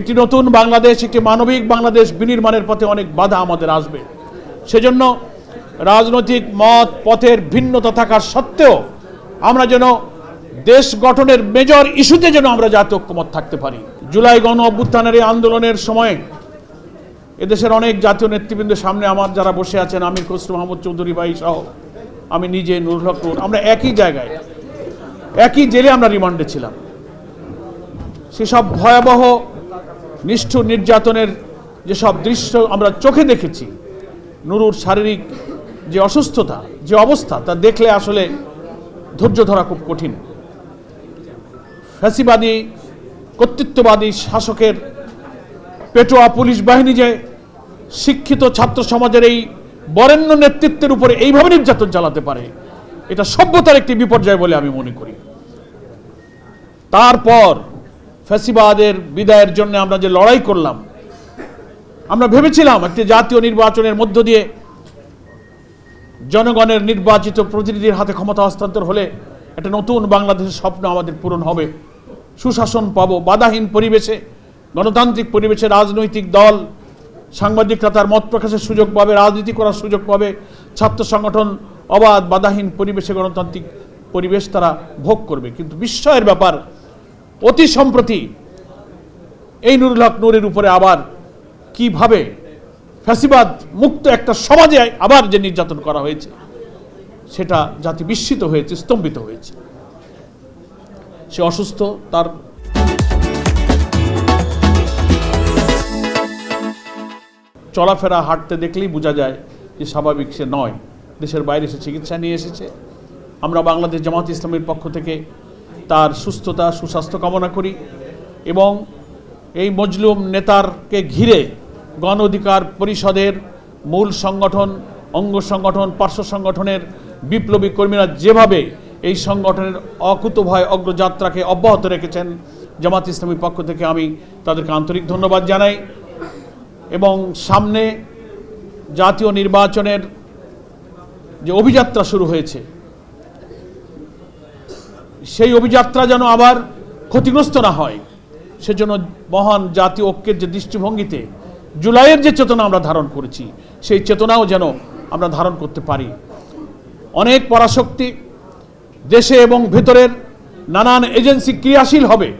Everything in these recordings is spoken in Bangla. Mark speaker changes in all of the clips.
Speaker 1: একটি নতুন বাংলাদেশ, একটি মানবিক বাংলাদেশ বিনির্মাণের পথে অনেক বাধা আমাদের আসবে। সেজন্য রাজনৈতিক মত, পথের ভিন্নতা থাকার সত্ত্বেও আমরা যেন দেশ গঠনের মেজর ইস্যুতে যেন আমরা জাতীয় ঐক্যমত থাকতে পারি। জুলাই গণ অভ্যুত্থানের এই আন্দোলনের সময় এদেশের অনেক জাতীয় নেতৃবৃন্দের সামনে আমার যারা বসে আছেন, আমির খসরু মাহমুদ চৌধুরী ভাই সহ, আমি নিজে নুরুল আমরা একই জায়গায়, একই জেলে আমরা রিমান্ডে ছিলাম। সেসব ভয়াবহ নিষ্ঠুর নির্যাতনের যেসব দৃশ্য আমরা চোখে দেখেছি, নুরুর শারীরিক যে অসুস্থতা, যে অবস্থা, তা দেখলে আসলে ধৈর্য ধরা খুব কঠিন। ফ্যাসিবাদী, কর্তৃত্ববাদী শাসকের পেটোয়া পুলিশ বাহিনী যে শিক্ষিত ছাত্র সমাজের এই বরেণ্য নেতৃত্বের উপরে এইভাবে নির্যাতন চালাতে পারে, এটা সভ্যতার একটি বিপর্যয় বলে আমি মনে করি। তারপর ফ্যাসিবাদের বিদায়ের জন্য আমরা যে লড়াই করলাম, আমরা ভেবেছিলাম একটি জাতীয় নির্বাচনের মধ্য দিয়ে জনগণের নির্বাচিত প্রতিনিধির হাতে ক্ষমতা হস্তান্তর হলে একটা নতুন বাংলাদেশের স্বপ্ন আমাদের পূরণ হবে। সুশাসন পাবো, বাধাহীন পরিবেশে, গণতান্ত্রিক পরিবেশে রাজনৈতিক দল, সাংবাদিকরা তার মত প্রকাশের সুযোগ পাবে, রাজনীতি করার সুযোগ পাবে, ছাত্র সংগঠন, অবাধ, বাধাহীন পরিবেশে গণতান্ত্রিক পরিবেশ তারা ভোগ করবে। কিন্তু বিস্ময়ের ব্যাপার অতি সম্প্রতি এই নুরুল হক নূরের উপরে আবার কীভাবে ফ্যাসিবাদ মুক্ত একটা সমাজে আবার যে নির্যাতন করা হয়েছে, সেটা জাতি বিস্মিত হয়েছে, স্তম্ভিত হয়েছে। সে অসুস্থ, তার চলাফেরা হাঁটতে দেখলেই বোঝা যায় যে স্বাভাবিক সে নয়। দেশের বাইরে সে চিকিৎসা নিয়ে এসেছে। আমরা বাংলাদেশ জামাত ইসলামের পক্ষ থেকে তার সুস্থতা, সুস্বাস্থ্য কামনা করি এবং এই মজলুম নেতারকে ঘিরে গণ অধিকার পরিষদের মূল সংগঠন, অঙ্গ সংগঠন, পার্শ্ব সংগঠনের বিপ্লবী কর্মীরা যেভাবে এই সংগঠনের অকুতভয় অগ্রযাত্রাকে অব্যাহত রেখেছেন, জামাত ইসলামীর পক্ষ থেকে আমি তাদেরকে আন্তরিক ধন্যবাদ জানাই এবং সামনে জাতীয় নির্বাচনের যে অভিযাত্রা শুরু হয়েছে সেই অভিযাত্রা যেন আবার ক্ষতিগ্রস্ত না হয়। সেজন্য মহান জাতীয় ঐক্যের যে দৃষ্টিভঙ্গিতে জুলাইয়ের যে চেতনা আমরা ধারণ করেছি, সেই চেতনাও যেন আমরা ধারণ করতে পারি। অনেক পরাশক্তি দেশে এবং ভেতরের নানান এজেন্সি ক্রিয়াশীল হবে।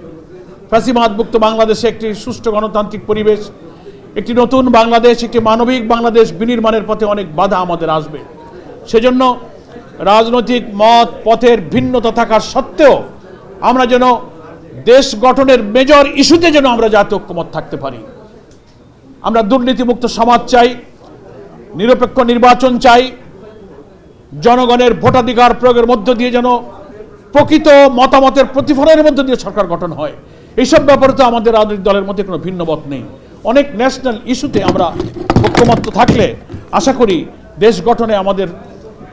Speaker 1: ফ্যাসিবাদমুক্ত বাংলাদেশে একটি সুষ্ঠু গণতান্ত্রিক পরিবেশ, একটি নতুন বাংলাদেশ, একটি মানবিক বাংলাদেশ বিনির্মাণের পথে অনেক বাধা আমাদের আসবে। সেজন্য রাজনৈতিক মত, পথের ভিন্নতা থাকার সত্ত্বেও আমরা যেন দেশ গঠনের মেজর ইস্যুতে যেন আমরা জাতীয় ঐক্যমত থাকতে পারি। আমরা দুর্নীতিমুক্ত সমাজ চাই, নিরপেক্ষ নির্বাচন চাই, জনগণের ভোটাধিকার প্রয়োগের মধ্য দিয়ে যেন প্রকৃত মতামতের প্রতিফলনের মধ্য দিয়ে সরকার গঠন হয়। এইসব ব্যাপারে তো আমাদের রাজনৈতিক দলের মধ্যে কোনো ভিন্ন মত নেই। অনেক ন্যাশনাল ইস্যুতে আমরা ঐক্যমত্য থাকলে আশা করি দেশ গঠনে আমাদের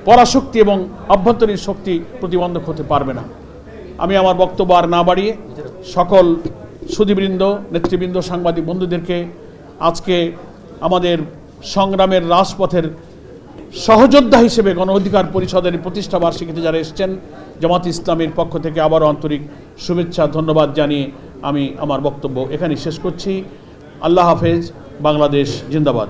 Speaker 1: পরাশক্তি এবং আভ্যন্তরীণ শক্তি প্রতিবন্ধক হতে পারবে না। আমি আমার বক্তব্য আর না বাড়িয়ে সকল সুদীবৃন্দ নেতৃবৃন্দ, সাংবাদিক বন্ধুদেরকে আজকে আমাদের সংগ্রামের রাজপথের সহযোদ্ধা হিসেবে গণ অধিকার পরিষদের প্রতিষ্ঠা বার্ষিকীতে যারা এসেছেন, জামাত ইসলামের পক্ষ থেকে আবারও আন্তরিক শুভেচ্ছা, ধন্যবাদ জানিয়ে আমি আমার বক্তব্য এখানে শেষ করছি। আল্লাহ হাফেজ, বাংলাদেশ জিন্দাবাদ।